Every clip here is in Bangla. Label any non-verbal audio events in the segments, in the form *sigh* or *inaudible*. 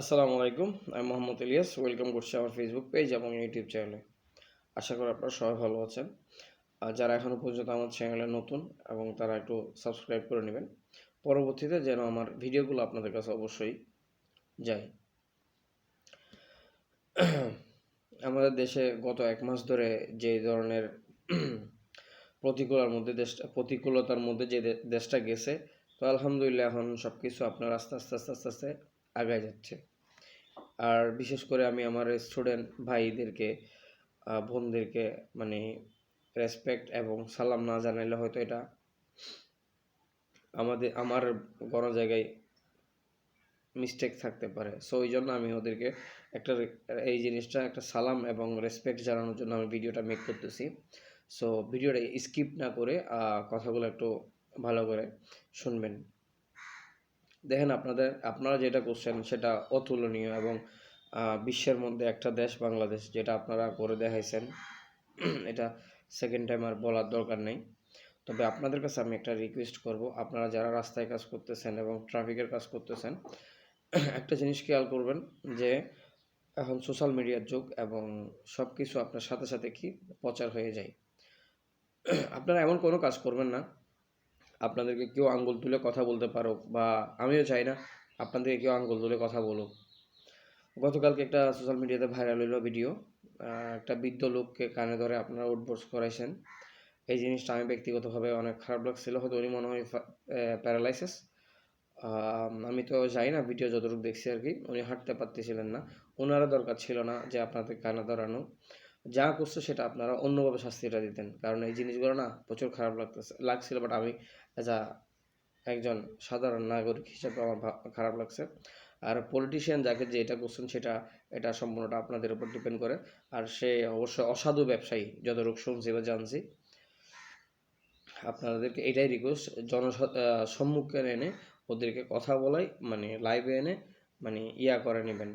আসসালামু আলাইকুম, আমি মোহাম্মদ ইলিয়াস, ওয়েলকাম করছি আমার ফেসবুক পেজ এবং ইউটিউব চ্যানেলে আশা করি আপনারা সবাই ভালো আছেন। আর যারা এখনও পর্যন্ত আমার চ্যানেলে নতুন এবং তারা একটু সাবস্ক্রাইব করে নেবেন, পরবর্তীতে যেন আমার ভিডিওগুলো আপনাদের কাছে অবশ্যই যায়। আমাদের দেশে গত এক মাস ধরে যে ধরনের প্রতিকূলার মধ্যে দেশটা প্রতিকূলতার মধ্যে যে দেশটা গেছে, তো আলহামদুলিল্লাহ এখন সব কিছু আপনার আস্তে আস্তে আস্তে আস্তে আস্তে আগায় যাচ্ছে। আর বিশেষ করে আমি আমার স্টুডেন্ট ভাইদেরকে বোনদেরকে মানে রেসপেক্ট এবং সালাম না জানাইলে হয়তো এটা আমাদের, আমার কোনো জায়গায় মিস্টেক থাকতে পারে। সো ওই জন্য আমি ওদেরকে একটা এই জিনিসটা একটা সালাম এবং রেসপেক্ট জানানোর জন্য আমি ভিডিওটা মেক করতেছি। সো ভিডিওটা স্কিপ না করে কথাগুলো একটু ভালো করে শুনবেন। দেখেন আপনাদের, আপনারা যেটা করছেন সেটা অতুলনীয় এবং বিশ্বের মধ্যে একটা দেশ বাংলাদেশ যেটা আপনারা করে দেখাইছেন, এটা সেকেন্ড টাইম আর বলার দরকার নেই। তবে আপনাদের কাছে আমি একটা রিকোয়েস্ট করব, আপনারা যারা রাস্তায় কাজ করতেছেন এবং ট্রাফিকের কাজ করতেছেন, একটা জিনিস খেয়াল করবেন যে, এখন সোশ্যাল মিডিয়ার যুগ এবং সব কিছু আপনার সাথে সাথে কি প্রচার হয়ে যায়। আপনারা এমন কোনো কাজ করবেন না আপনাদেরকে কেউ আঙ্গুল তুলে কথা বলতে পারো বা আমিও চাই না আপনাদেরকে কেউ আঙ্গুল তুলে কথা বলুক। গতকালকে একটা সোশ্যাল মিডিয়াতে ভাইরাল হলো ভিডিও একটা বৃদ্ধ লোককে কানে ধরে আপনারা উঠবোস করাইছেন। এই জিনিসটা আমি ব্যক্তিগতভাবে অনেক খারাপ লাগছিল, হয়তো উনি মনে হয় প্যারালাইসিস আমি তো যাই না ভিডিও যতটুকু দেখছি আর কি, উনি হাঁটতে পারতেছিলেন না। ওনারও দরকার ছিল না যে আপনাদের কানে ধরানো। যা করছে সেটা আপনারা অন্যভাবে শাস্তিটা দিতেন। কারণ এই জিনিসগুলো না প্রচুর খারাপ লাগতেছে লাগছিল বাট আমি অ্যাজ আ একজন সাধারণ নাগরিক হিসেবে আমার খারাপ লাগছে। আর পলিটিশিয়ান যাকে যে এটা করছেন সেটা, এটা সম্পূর্ণটা আপনাদের উপর ডিপেন্ড করে। আর সে অবশ্যই অসাধু ব্যবসায়ী, যতটুকু শুনছি বা জানছি। আপনাদেরকে এটাই রিকোয়েস্ট জন সম্মুখে এনে ওদেরকে কথা বলাই মানে লাইভে এনে মানে ইয়া করে নেবেন।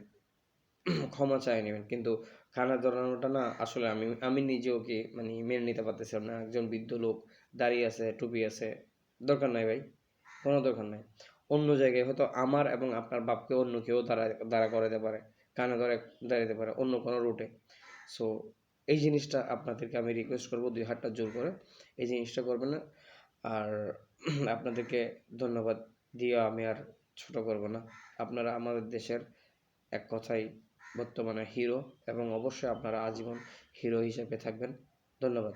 ক্ষমা চাই নেবেন। কিন্তু খানা ধরানোটা না, আসলে আমি আমি নিজেও কি মানে মেনে নিতে পারতেছিলাম না। একজন বৃদ্ধ লোক দাঁড়িয়ে আছে, টুপি আছে। দরকার নাই ভাই, কোনো দরকার নাই। অন্য জায়গায় হয়তো আমার এবং আপনার বাপকে অন্য কেউ দাঁড়া দাঁড়া করাতে পারে কানে ধরে দাঁড়াতে পারে অন্য কোনো রুটে সো এই জিনিসটা আপনাদেরকে আমি রিকোয়েস্ট করব দুই হাতটা জোর করে। এই জিনিসটা করবেন না। আর *clears throat* আপনাদেরকে ধন্যবাদ। দিয়ে আমি আর ছোট করব না। আপনারা আমাদের দেশের এক কথাই বর্তমানে হিরো এবং অবশ্যই আপনারা আজীবন হিরো হিসেবে থাকবেন। ধন্যবাদ।